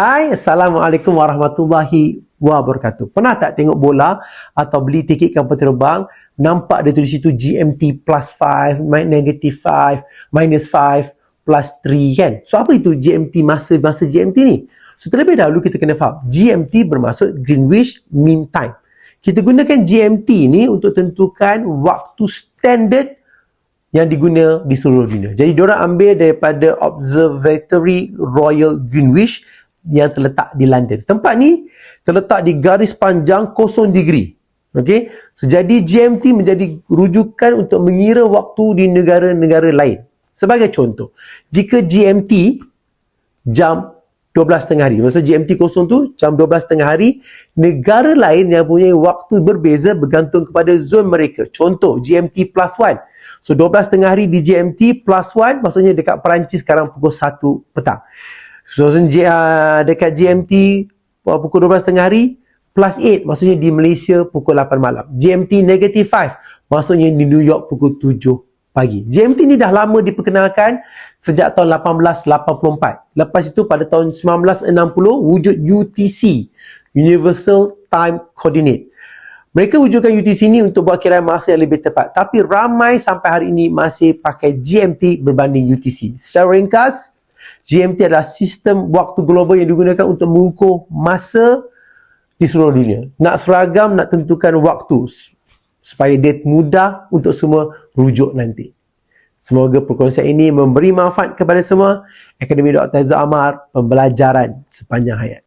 Hai, Assalamualaikum warahmatullahi wabarakatuh. Pernah tak tengok bola atau beli tiket kapal terbang, nampak dia tulis situ GMT plus 5, negative 5, minus 5, plus 3 kan? So apa itu GMT masa masa GMT ni? So terlebih dahulu kita kena faham, GMT bermaksud Greenwich Mean Time. Kita gunakan GMT ni untuk tentukan waktu standard yang diguna di seluruh dunia. Jadi diorang ambil daripada Observatory Royal Greenwich yang terletak di London. Tempat ni terletak di garis panjang 0 degree. Okey. So, jadi GMT menjadi rujukan untuk mengira waktu di negara-negara lain. Sebagai contoh, jika GMT jam 12 tengah hari, maksud GMT kosong tu jam 12 tengah hari, negara lain yang punya waktu berbeza bergantung kepada zon mereka. Contoh, GMT plus 1. So 12 tengah hari di GMT plus 1 maksudnya dekat Perancis sekarang pukul 1 petang. So uh, dekat GMT pukul 12 tengah hari plus 8 maksudnya di Malaysia pukul 8 malam. GMT negative 5 maksudnya di New York pukul 7 pagi. GMT ni dah lama diperkenalkan sejak tahun 1884. Lepas itu pada tahun 1960 wujud UTC, Universal Time Coordinate. Mereka wujudkan UTC ni untuk buat kiraan masa yang lebih tepat. Tapi ramai sampai hari ini masih pakai GMT berbanding UTC. Secara ringkas, GMT adalah sistem waktu global yang digunakan untuk mengukur masa di seluruh dunia. Nak seragam, nak tentukan waktu supaya dia mudah untuk semua rujuk nanti. Semoga perkongsian ini memberi manfaat kepada semua. Akademi Dr. Aizah Amar, pembelajaran sepanjang hayat.